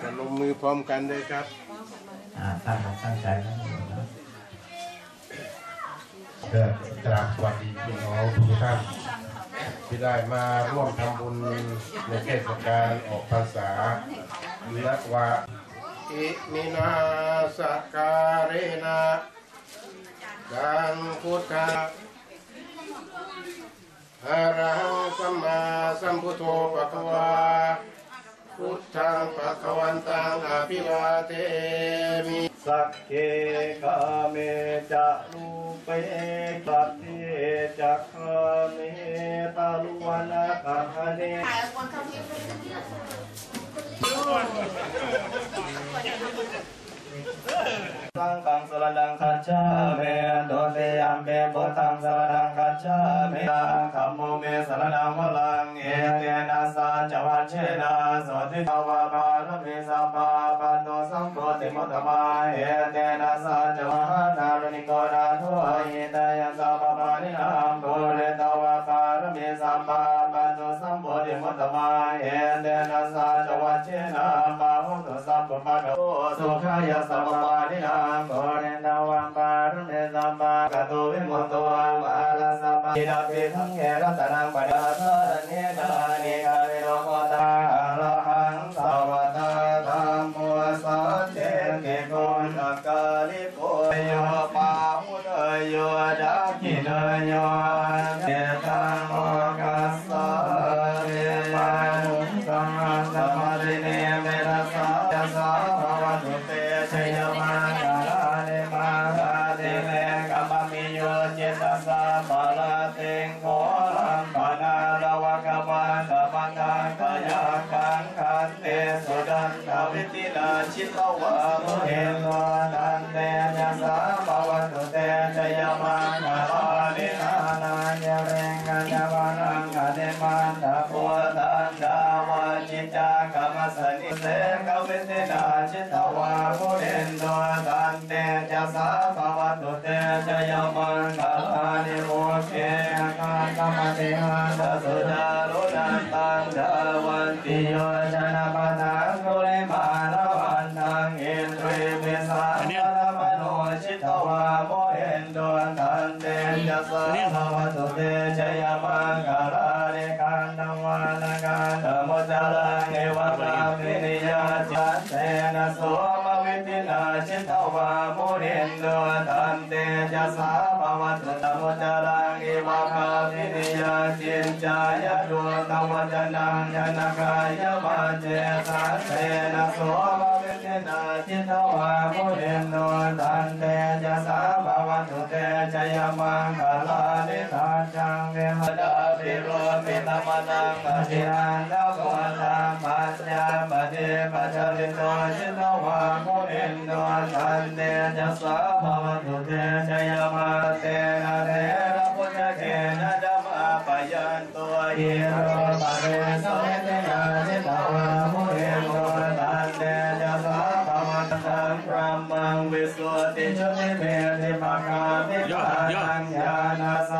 จะลงมือพร้อมกันเลยครับอ่าตั้งอกตั้งใจนะโยมนะเกิดกราบสวัสดีพี่น้องทุกท่านที่ได้มาร่วมทำบุญในเทศกาลออกพรรษาและว่าอิมินาสการินาดังพุทธะอะระหังสัมมาสัมพุทโธปะคะวา พุทธังปะคะวันตังอภิวาเทมิสักเกกาเมจะรูเปกัตเตจักขเมตาลุวนาคาเนถ่ายคนเขาพิมพ์สังฆังสรณังคัจฉามิโตเตยั มเปพุทธังสรณังคัจฉามิธัมโมเมสรณังวลังเอเตนะสัจวัชเชนะโสติภาวะปารมิสัพพะปันโตสัมโพธิมุตตมะเอเตนะสัจวะนารุนิโกนาทุอิตายัสสะปะปานินาม มุตตมะเอเตนะสัจวัชเชนะปะหุตุสัพพะปะโตสุขายะสัพพะปานินามโพเรตวะปารมิสัพพะกะตุวิมุตตวะลาสัพพะอิดาปิทังเยรัตนังปัญญาทาเนกานิกาวิโรโกตาอรหังสวัตตาธัมโมสัจเจเกโกนักกาลิโกโยปาหุเนยโยดักขิเนโย นตปังกายากังขันเตสุดันทวิตินาชิตวะโมเอโลนันเตยะสาภวตุเตชยมังกาลาเนนานาเยเรงกัญญวานังกะเดมันตะปัวตันดาวาจิตากรรมสนิเสกวเตนาชิตวะโมเดนโดตันเตจะสาภวตุเตชยมังกาลา สาภวัตตโมจารังเอวะปะวินิยาจินจายะโยตวจนังยนกายะมาเจสันเตนะโสมวิตินาจิตวะมุเรนโนตันเตจะสา ภวตุเตชยมังคลานิทานจังเวหดาปิโรปิตมนังอธิรันดาโกตังปัญญาปเทปัจจริโนชิตวะโมเอนโดตันเตจะสาภวตุเตชยมังเตนะเรระพุทธเกนะดัมมาปยันตัวเยโร ติปะกามิปานังญาณส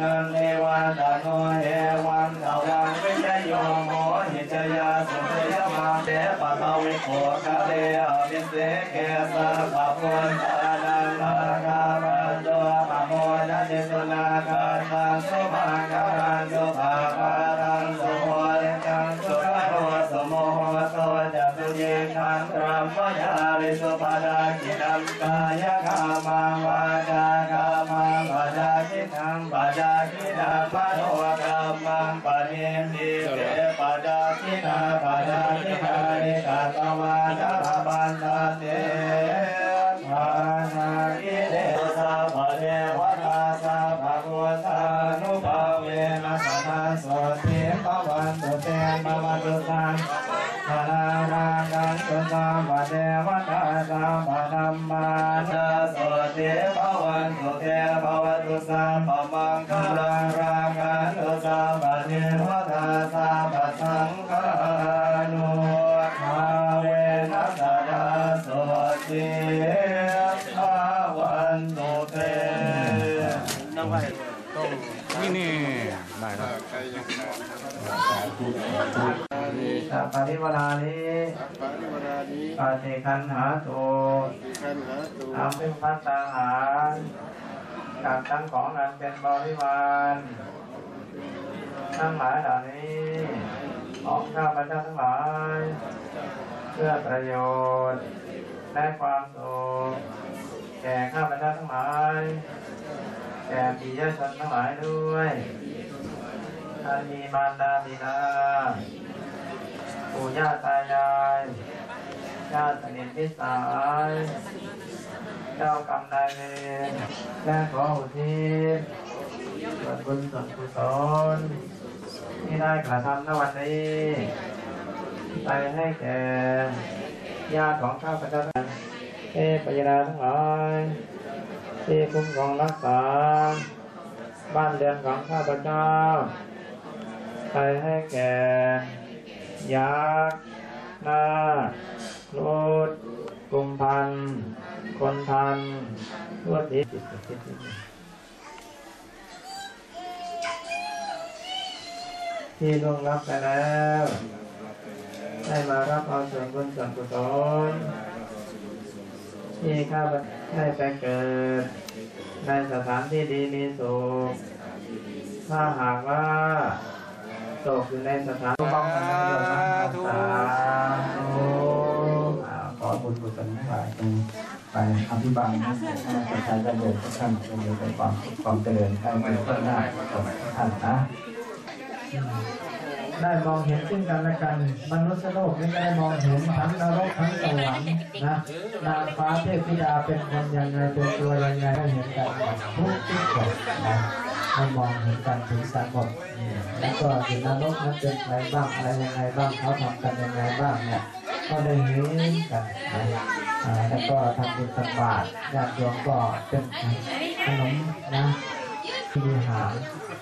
นันเทวันตโนเอวันตวังวิจโยโมหิจยาสุเทยมาเตปะตวิโกกะเลอภิเสเกสะปะพุทธานังนาคาปัจโจปะโมนะติสุนาคาตังสุภาการังสุภาคารังสุโหเรกังสุขโรสุโมโหโตจัตุเยขันธรรมมยาริสุปะดากินัมกาย นติเตปะจาคินาปะจาคินานิกาตวาจาบันตา สัพพะริวรานิปาริวรานิปาติคันหาโตขันหาตุอาเป็นพัตตาหารกับทั้งของอันเป็นบริวารทั้งหลายเหล่านี้ของข้าพเจ้าทั้งหลาย เพื่อประโยชน์ และความสุขแก่ข้าพเจ้าทั้งหลายแก่ปิยชนทั้งหลายด้วยท่านมีมารดาบิดา ปู่ย่าตายายญาติสนิทมิตรสายเจ้ากรรมนายเวรและขออุทิศส่วนบุญส่วนกุศลที่ได้กระทำในวันนี้ไปให้แก่ญาติของข้าพเจ้าเทพยดาทั้งหลายที่คุ้มครองรักษา บ้านเรือนของข้าพเจ้าไปให้แก่ ยักษ์นาครุดกุมพัน คนทันทั่วทิศที่ล่วงรับไปแล้ว ได้มารับเอาส่วนบุญส่วนกุศลที่ข้าพเจ้าได้ไปเกิด ในสถานที่ดีมีสุขถ้าหากว่า ตกอยู่ในสถานที่บ้องกันนะโยมนะสาธุอ่าขอบุญกุศลทั้งหลายจงไปอภิบาลให้ประชาชนทุกท่านจงมีแต่ความความเจริญให้มีเพื่อนหน้าของท่านนะได้มองเห็นซึ่งกันและกัน มนุษย์โลกนี่ได้มองเห็นทั้งนรกทั้งสวรรค์นะนางฟ้าเทพธิดาเป็นคนยังไงเป็นตัวยังไงให้เห็นกันทุกทุกคนนะ ให้มองเห็นกันถึงสามหมดแล้วก็เห็นนรกนั้นเป็นใครบ้างอะไรยังไงบ้างเขาทำกันยังไงบ้างเนี่ยก็ได้เห็นกันแล้วก็ทำบุญตักบาตรญาติโยมก็เป็นขนมนะที่มีหาง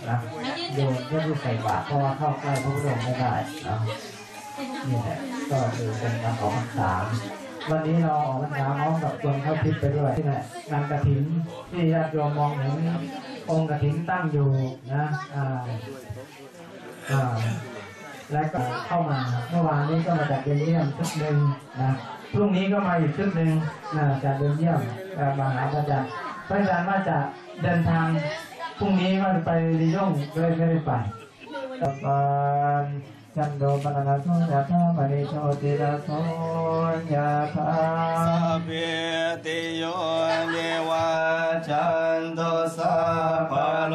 นะโยมก็ที่ใส่บาตรเพราะว่าเข้าใกล้พระพุทธองค์ไม่ได้นะนี่แหละก็คือเป็นการออกพรรษา วันนี้เราออกพรรษาพร้อมกับตนเข้าทิพย์ไปด้วยที่ไหนงานกระถินที่ญาติโยมมองเห็นองค์กระถินตั้งอยู่นะอ่าอ่าและก็เข้ามาเมื่อวานนี้ก็มาจากเบลเยียมชุดหนึ่งนะพรุ่งนี้ก็มาอีกชุดหนึ่งนะจากเบลเยียมมาหาพระอาจารย์พระอาจารย์ว่าจะเดินทางพรุ่งนี้ว่าไปลียงเลยไม่ได้ไปตัปาน จันโดปนนาโสยะธามณิโชติระโสยะธาสัพเพติโยวิวัจจันโดสัพพโล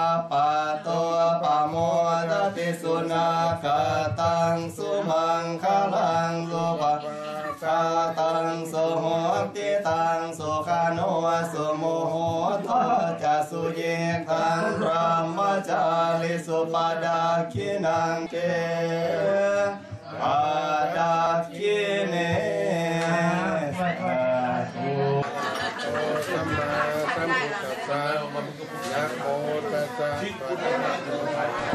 สุขานุสุโมโหทัจะสุเยคังพระมจาริสุปดาคินังเกปดาคิเนสัมมาสัมพุทธัสสะนะโมตัสสะภะคะวะโตอะระ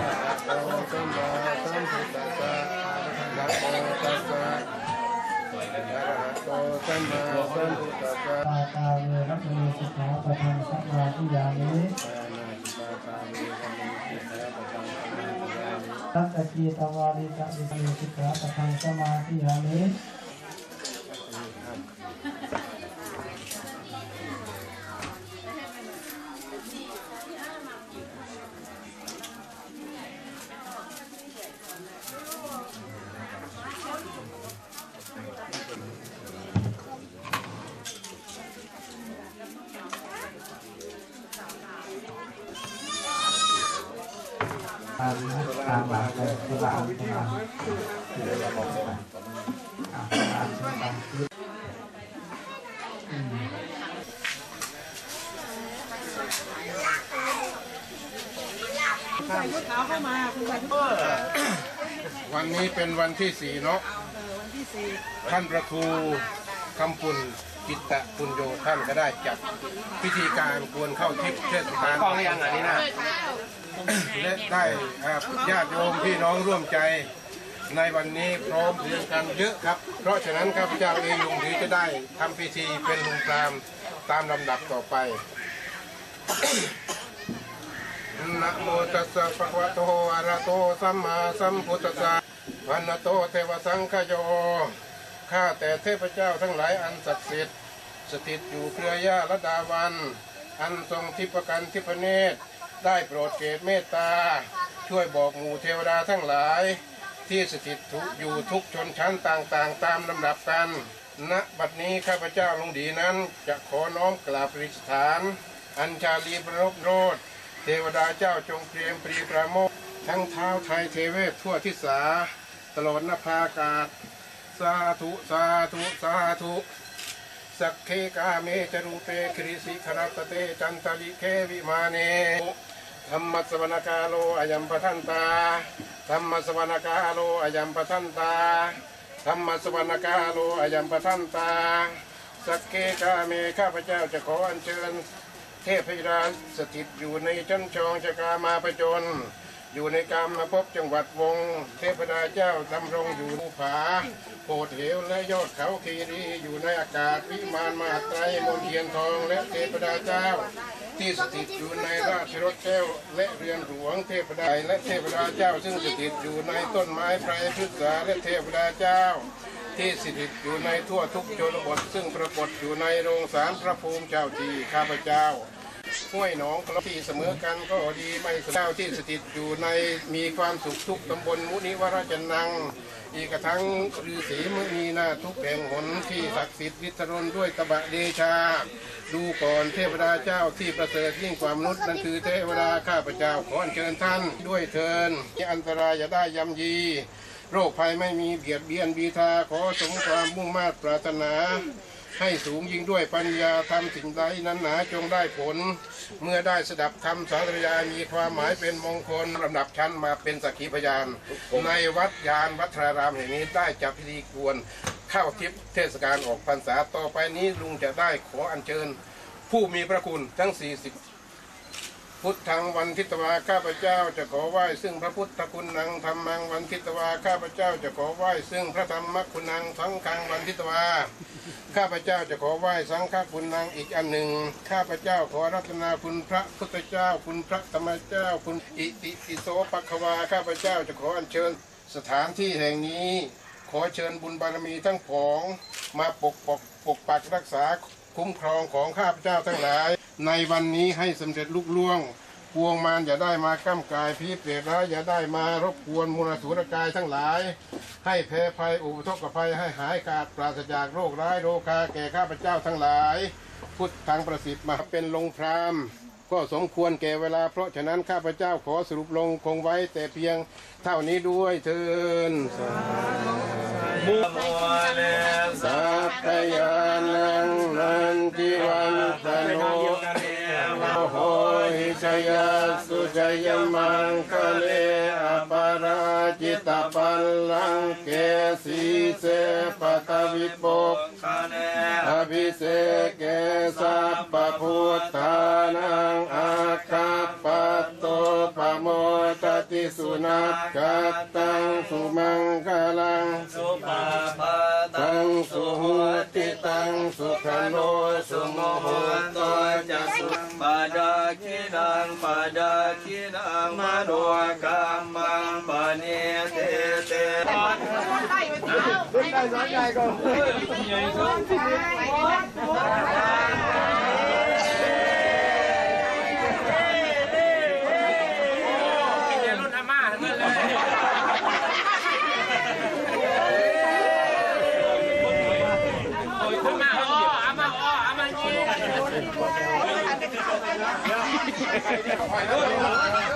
สัมมาสัมพุทธัสสะตาตาเวรมณีสิกขาปะทังสัมมาทิยามิตัสสะกีตวาริตะวิสมิสิกขาปะทังสัมมาทิยามิวันนี้เป็นวันที่สี่เนาะท่านประทูคำปุ่นกิตตะปุญโยท่านก็ได้จัดพิธีการกวนเข้าทิพย์เทศกาลกองยังอันนี้นะ และได้อ่าญาติโยมพี่น้องร่วมใจ ในวันนี้พร้อมเพรียงกันเยอะครับ เพราะฉะนั้นข้าพเจ้าเองลุงถือจะได้ทำพิธีเป็นลุงพรามตามลำดับต่อไป นะโมตัสสะภะคะวะโตอะระหะโตสัมมาสัมพุทธัสสะวันนะโตเทวสังฆโยข้าแต่เทพเจ้าทั้งหลายอันศักดิ์สิทธิ์สถิตอยู่เครือญาละดาวัน อันทรงทิพกันทิพเนตร ได้โปรดเกตเมตตา ช่วยบอกหมู่เทวดาทั้งหลาย ที่สถิตทุกอยู่ทุกชนชั้นต่างๆ ตามลำดับกันณบัดนี้ข้าพเจ้าลงดีนั้น จะขอน้อมกราบปริสถาน อัญชาลีประรบโรธเทวดาเจ้าจงเตรียมปรีประโมททั้งเท้าไทยเทเวศทั่วทิศาตลอดนภากาศ สาธุสาธุสาธุสักเคกาเมจรูเปคริสิขรัตเตจันตลิเควิมาเน ธรรมสวนกาโลอยัมปทันตาธรรมสวนกาโลอยัมปทันตาธรรมสวนกาโลอยัมปทันตาสักเกกาเมข้าพเจ้าจะขออัญเชิญ เทพธิดาสถิตอยู่ในชั้นชองชะกามาประจน อยู่ในกรรมมาพบจังหวัดวง เทพดาเจ้าดำรงอยู่ภูผาโพดเหวและยอดเขาคีรีอยู่ในอากาศวิมานมาไตรมนเทียนทองและเทพดาเจ้า ที่สถิตอยู่ในราชรถแก้วและเรือนหลวงเทพดาและเทพดาเจ้า ซึ่งสถิตอยู่ในต้นไม้ไพรพฤกษาและเทพดาเจ้า ที่สถิตอยู่ในทั่วทุกชนบทซึ่งปรากฏอยู่ในโรงสารพระภูมิเจ้าที่ข้าพเจ้า ห้วยหนองคลองที่เสมอกันก็ดีไม่สเจ้าที่สถิตอยู่ในมีความสุขทุกตำบลมุนิวราชนัง อีกทั้งฤาษีมุนีนาทุกแห่งหนที่ศักดิ์สิทธิ์วิตรนด้วยตบะเดชา ดูก่อนเทพดาเจ้าที่ประเสริฐยิ่งกว่ามนุษย์นั่นคือเทวดาข้าพเจ้าขออัญเชิญท่านด้วยเทินที่อันตรายอย่าได้ยำยีโรคภัยไม่มีเบียดเบียนบีทาขอสมความมุ่งมา่ปรารถนา ให้สูงยิ่งด้วยปัญญาทำสิ่งใดนั้นหนาจงได้ผล เมื่อได้สดับธรรมสาธยายมีความหมายเป็นมงคลลำดับชั้นมาเป็นสักขีพยาน ในวัดยานวัฒรารามแห่งนี้ได้จัดพิธีกวนเข้าทิพย์เทศกาลออกพรรษาต่อไปนี้ลุงจะได้ขออัญเชิญ ผู้มีพระคุณทั้ง 40 พุทธังวันทิตวาข้าพเจ้าจะขอไหว้ซึ่งพระพุทธคุณนังธรรมังวันทิตวาข้าพเจ้าจะขอไหว้ซึ่งพระธรรมคุณนังสังฆังวันทิตวาข้าพเจ้าจะขอไหว้สังฆคุณนางอีกอันหนึ่ง ข้าพเจ้าขอรัตนาคุณพระพุทธเจ้า คุณพระธรรมเจ้า คุณอิติปิโสปัควาข้าพเจ้าจะขออัญเชิญสถานที่แห่งนี้ ขอเชิญบุญบารมีทั้งผอง มาปกปกปกปักรักษาคุ้มครองของข้าพเจ้าทั้งหลาย ในวันนี้ให้สำเร็จลุล่วงพวงมารอย่าได้มาก้ำกายพีเปรตร้ายอย่าได้มารบกวนมูลสุรกายทั้งหลาย ให้แพ้ภัยอุปทกภัยให้หายขาดปราศจากโรคร้ายโรคาแก่ข้าพเจ้าทั้งหลาย พุทธังประสิทธิ์มาเป็นลงพรามก็สมควรแก่เวลาเพราะฉะนั้นข้าพเจ้าขอสรุปลงคงไว้แต่เพียงเท่านี้ด้วยเทินมุโมเลสัสัพพยา ยมังคะเลอปาราจิตปัลลังเกสีเสปตวิปกคาเนอภิเศกเกสัพปะพุทธานังอาคาปโตปโมตติสุนัขกัตตังสุมังคลังสุปาปะตังสุหุติตังสุขโนสุสุโมหตตจะสุปาดาคินังปาดา มโนกรรมังปะเนเตเตผมนั่งแล้วก็นี่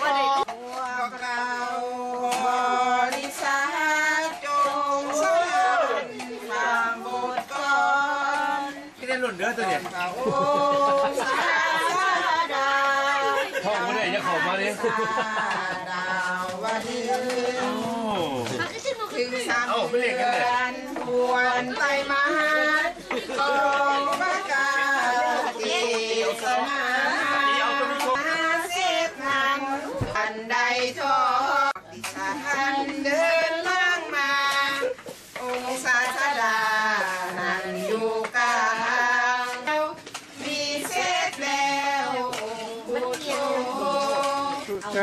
ก็ได้พวกเราบริษัทจงสร้างทางบทกลอนที่ได้หล่นเด้อตัวเนี่ยโอ้สาดาห้องไม่ได้จะเข้ามาดิสาดาววันนี้ถึงสามเดือนบวนไปมาตรง นเดินทางมา องค์ศาสดานั่งอยู่กลางมีเสร็จแล้วองค์พุทโธ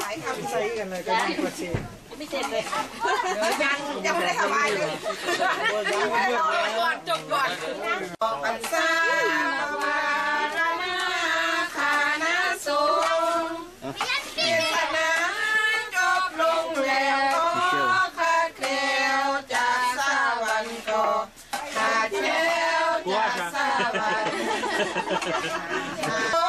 หลายคำใส่กันเลยก็ดีกว่าสิไม่เสร็จเลยยังยังไม่ได้ทำอะไรเลยก่อนจบก่อนออกพรรษา ขาด